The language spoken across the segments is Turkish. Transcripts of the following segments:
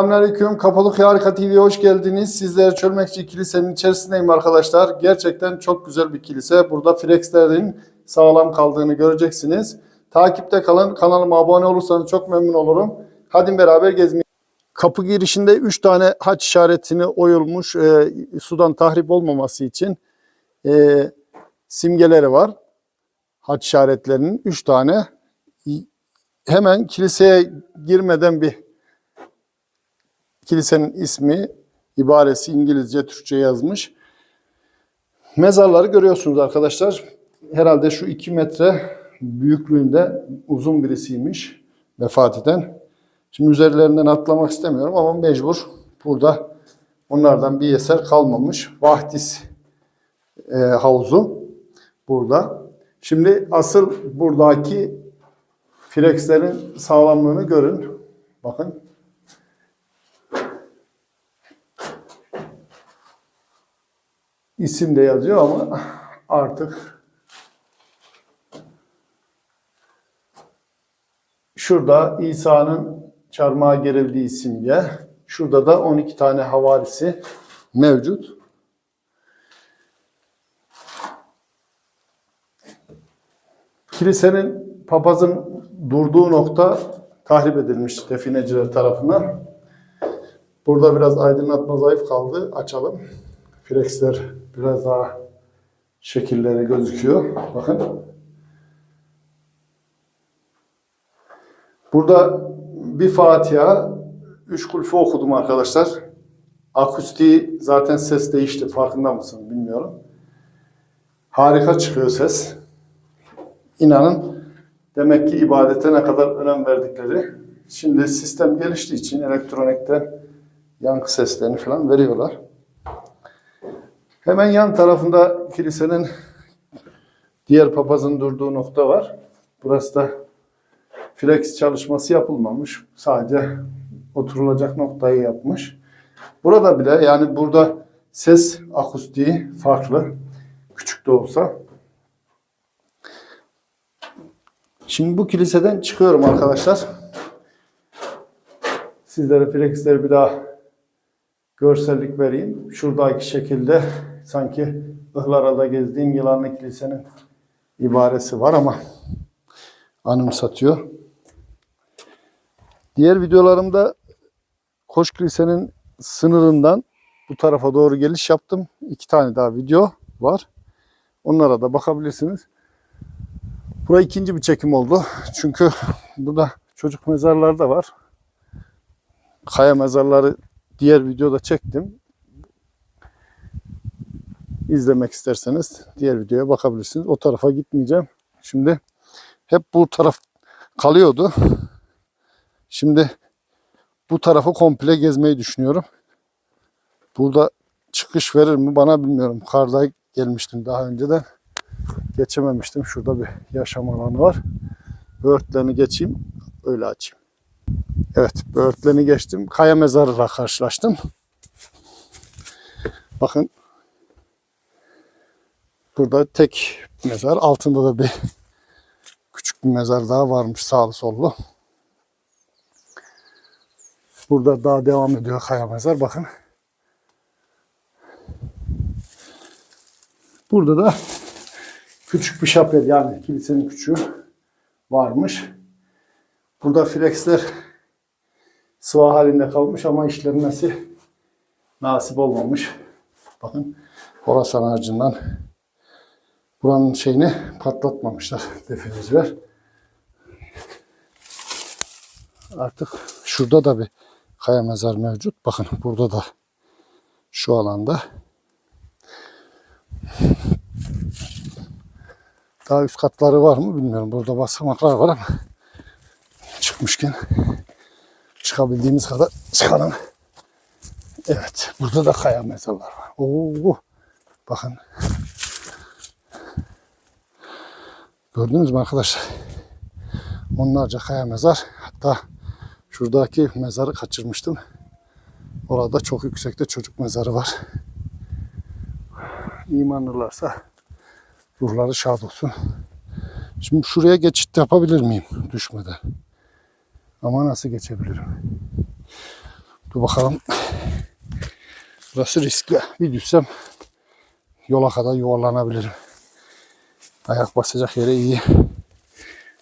Selamünaleyküm. Kapalık Harika TV'ye hoş geldiniz. Sizler Çölmekçi Kilisenin içerisindeyim arkadaşlar. Gerçekten çok güzel bir kilise. Burada Frexlerin sağlam kaldığını göreceksiniz. Takipte kalın. Kanalıma abone olursanız çok memnun olurum. Hadi beraber gezmeye. Kapı girişinde 3 tane haç işaretini oyulmuş e, sudan tahrip olmaması için e, simgeleri var. Haç işaretlerinin 3 tane. Hemen kiliseye girmeden bir Kilisenin ismi, ibaresi İngilizce, Türkçe yazmış. Mezarları görüyorsunuz arkadaşlar. Herhalde şu 2 metre büyüklüğünde uzun birisiymiş vefat eden. Şimdi üzerlerinden atlamak istemiyorum ama mecbur. Burada onlardan bir eser kalmamış. Vahdis e, havuzu burada. Şimdi asıl buradaki Frexlerin sağlamlığını görün. Bakın. İsim de yazıyor ama artık şurada İsa'nın çarmıha gerildiği simge. Şurada da 12 tane havarisi mevcut. Kilisenin papazın durduğu nokta tahrip edilmiş defineciler tarafından. Burada biraz aydınlatma zayıf kaldı. Açalım. Frexler biraz daha şekilleri gözüküyor. Bakın. Burada bir Fatiha, üç kulfu okudum arkadaşlar. Akustiği zaten ses değişti. Farkında mısın bilmiyorum. Harika çıkıyor ses. İnanın demek ki ibadete ne kadar önem verdikleri. Şimdi sistem geliştiği için elektronikten yankı seslerini falan veriyorlar. Hemen yan tarafında kilisenin diğer papazın durduğu nokta var. Burası da flex çalışması yapılmamış. Sadece oturulacak noktayı yapmış. Burada bile yani burada ses akustiği farklı. Küçük de olsa. Şimdi bu kiliseden çıkıyorum arkadaşlar. Sizlere flexleri bir daha görsellik vereyim. Şuradaki şekilde sanki Ihlara'da gezdiğim Yılanlı Kilise'nin ibaresi var ama anımsatıyor. Diğer videolarımda Koç Kilise'nin sınırından bu tarafa doğru geliş yaptım. İki tane daha video var. Onlara da bakabilirsiniz. Bura ikinci bir çekim oldu. Çünkü burada çocuk mezarları da var. Kaya mezarları diğer videoda çektim. İzlemek isterseniz diğer videoya bakabilirsiniz. O tarafa gitmeyeceğim. Şimdi hep bu taraf kalıyordu. Şimdi bu tarafı komple gezmeyi düşünüyorum. Burada çıkış verir mi bana bilmiyorum. Karda gelmiştim daha önceden. Geçememiştim. Şurada bir yaşam alanı var. Böğürtlerini geçeyim. Öyle açayım. Evet, böğürtlerini geçtim. Kaya mezarıyla karşılaştım. Bakın. Burada tek mezar. Altında da bir küçük bir mezar daha varmış sağlı sollu. Burada daha devam ediyor kaya mezar. Bakın. Burada da küçük bir şapel yani kilisenin küçüğü varmış. Burada flexler sıva halinde kalmış ama işlenmesi nasip olmamış. Bakın Horasan ağacından buranın şeyini patlatmamışlar defineciler. Artık şurada da bir kaya mezar mevcut. Bakın burada da şu alanda daha üst katları var mı bilmiyorum. Burada basamaklar var ama çıkmışken çıkabildiğimiz kadar çıkalım. Evet. Burada da kaya mezarlar var. Oo, bakın. Gördünüz mü arkadaşlar? Onlarca kaya mezar. Hatta şuradaki mezarı kaçırmıştım. Orada çok yüksekte çocuk mezarı var. İmanlılarsa ruhları şad olsun. Şimdi şuraya geçit yapabilir miyim düşmeden? Ama nasıl geçebilirim? Dur bakalım. Burası riskli. Bir düşsem yola kadar yuvarlanabilirim. Ayak basacak yere iyi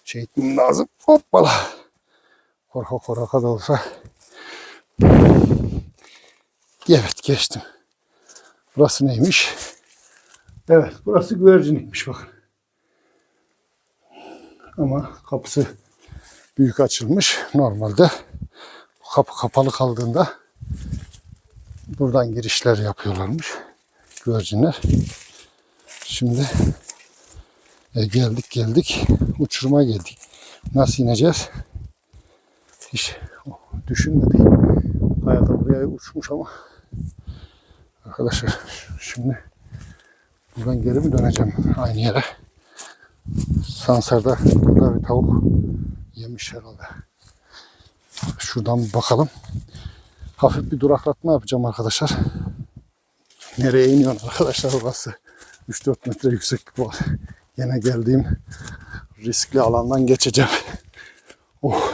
şey etmem lazım. Hoppala. Korka korka da olsa. Evet geçtim. Burası neymiş? Evet burası güvercinlikmiş bakın. Ama kapısı büyük açılmış. Normalde kapı kapalı kaldığında buradan girişler yapıyorlarmış güvercinler. Şimdi e, geldik geldik uçuruma geldik. Nasıl ineceğiz? Hiç düşünmedik. Hayata buraya uçmuş ama arkadaşlar şimdi buradan geri mi döneceğim aynı yere? Sansarda burada bir tavuk yemiş herhalde. Şuradan bir bakalım. Hafif bir duraklatma yapacağım arkadaşlar. Nereye iniyorsun arkadaşlar orası? 3-4 metre yükseklik var. Yine geldiğim riskli alandan geçeceğim. Oh.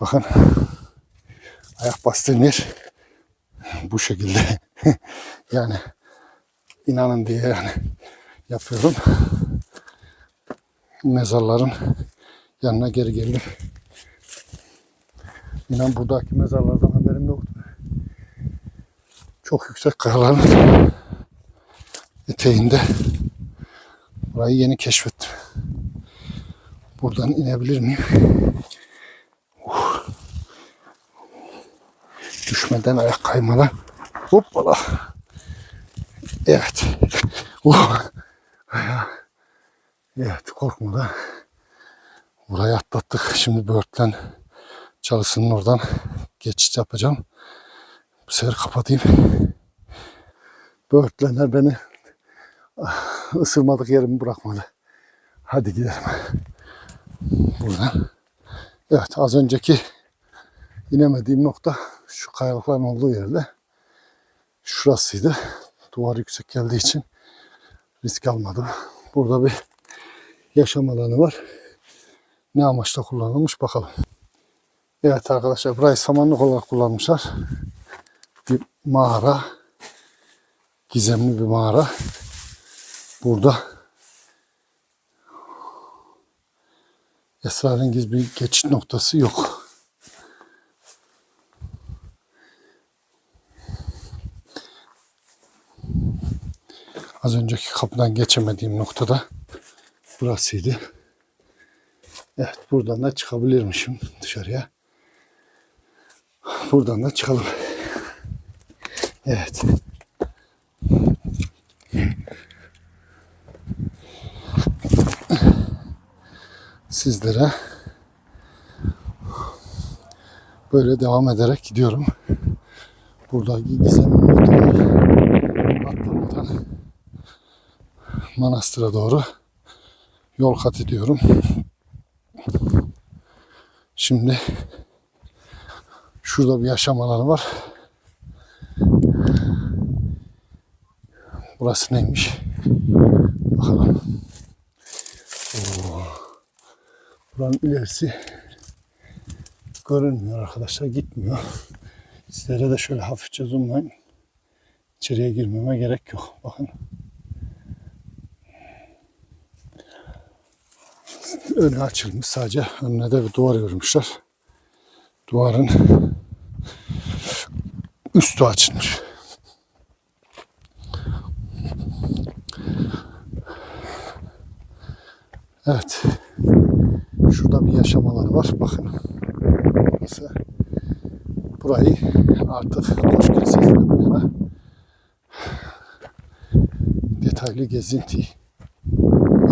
Bakın. Ayak bastığım yer bu şekilde. yani inanın diye yani yapıyorum. Mezarların yanına geri geldim. İnan buradaki mezarlardan haberim yoktu. Çok yüksek kayaların eteğinde. Burayı yeni keşfettim. Buradan inebilir miyim? Uh. Düşmeden ayak kaymadan. Hoppala. Evet. Uh. Evet korkmadan. Burayı atlattık. Şimdi böğürtlen çalısının oradan geçiş yapacağım. Bu sefer kapatayım. Böğürtlenler beni ah, ısırmadık yerimi bırakmadı. Hadi gidelim. Buradan. Evet az önceki inemediğim nokta şu kayalıkların olduğu yerde. Şurasıydı. Duvar yüksek geldiği için risk almadım. Burada bir yaşam alanı var. Ne amaçla kullanılmış bakalım. Evet arkadaşlar burayı samanlık olarak kullanmışlar. Bir mağara. Gizemli bir mağara. Burada esrarengiz bir geçit noktası yok. Az önceki kapıdan geçemediğim noktada burasıydı. Evet buradan da çıkabilirmişim dışarıya. Buradan da çıkalım. Evet. Sizlere böyle devam ederek gidiyorum. Buradaki gizemli atlamadan manastıra doğru yol kat ediyorum. Şimdi şurada bir yaşam alanı var. Burası neymiş? Bakalım. Oo. Buranın ilerisi görünmüyor arkadaşlar. Gitmiyor. Sizlere de şöyle hafifçe zoomlayın. İçeriye girmeme gerek yok. Bakın. önü açılmış sadece. Önüne de bir duvar örmüşler. Duvarın üstü açılmış. Evet. Şurada bir yaşam alanı var. Bakın. Burası. Burayı artık bu yana detaylı gezinti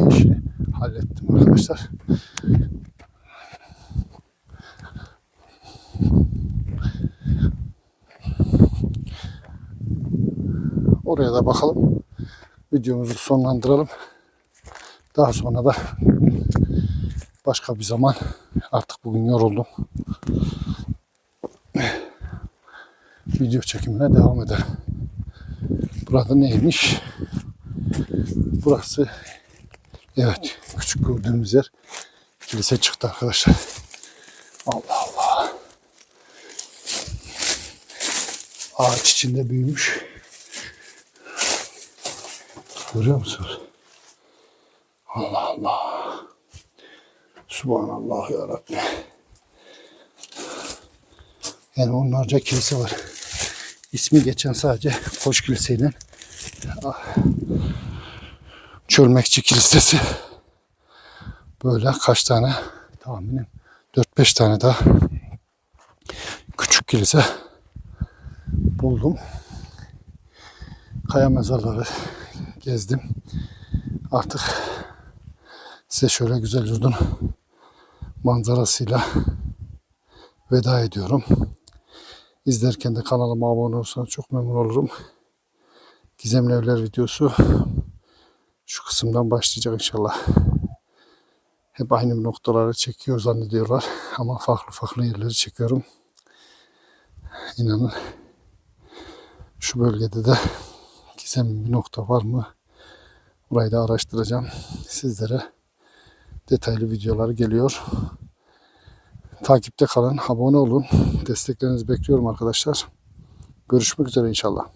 işi hallettim arkadaşlar. Oraya da bakalım. Videomuzu sonlandıralım. Daha sonra da başka bir zaman artık bugün yoruldum. Video çekimine devam ederim. Burada neymiş? Burası evet küçük gördüğümüz yer kilise çıktı arkadaşlar. Allah Allah. ağaç içinde büyümüş. Görüyor musunuz? Allah Allah. Subhanallah ya Rabbi. Yani onlarca kilise var. İsmi geçen sadece Koç Kilise'nin Çölmekçi Kilisesi. Böyle kaç tane tahminim 4-5 tane daha küçük kilise buldum. Kaya mezarları gezdim. Artık size şöyle güzel yurdun manzarasıyla veda ediyorum. İzlerken de kanalıma abone olursanız çok memnun olurum. Gizemli Evler videosu şu kısımdan başlayacak inşallah. Hep aynı noktaları çekiyor zannediyorlar ama farklı farklı yerleri çekiyorum. İnanın şu bölgede de gizemli bir nokta var mı? Burayı da araştıracağım. Sizlere detaylı videolar geliyor. Takipte kalın, abone olun. Desteklerinizi bekliyorum arkadaşlar. Görüşmek üzere inşallah.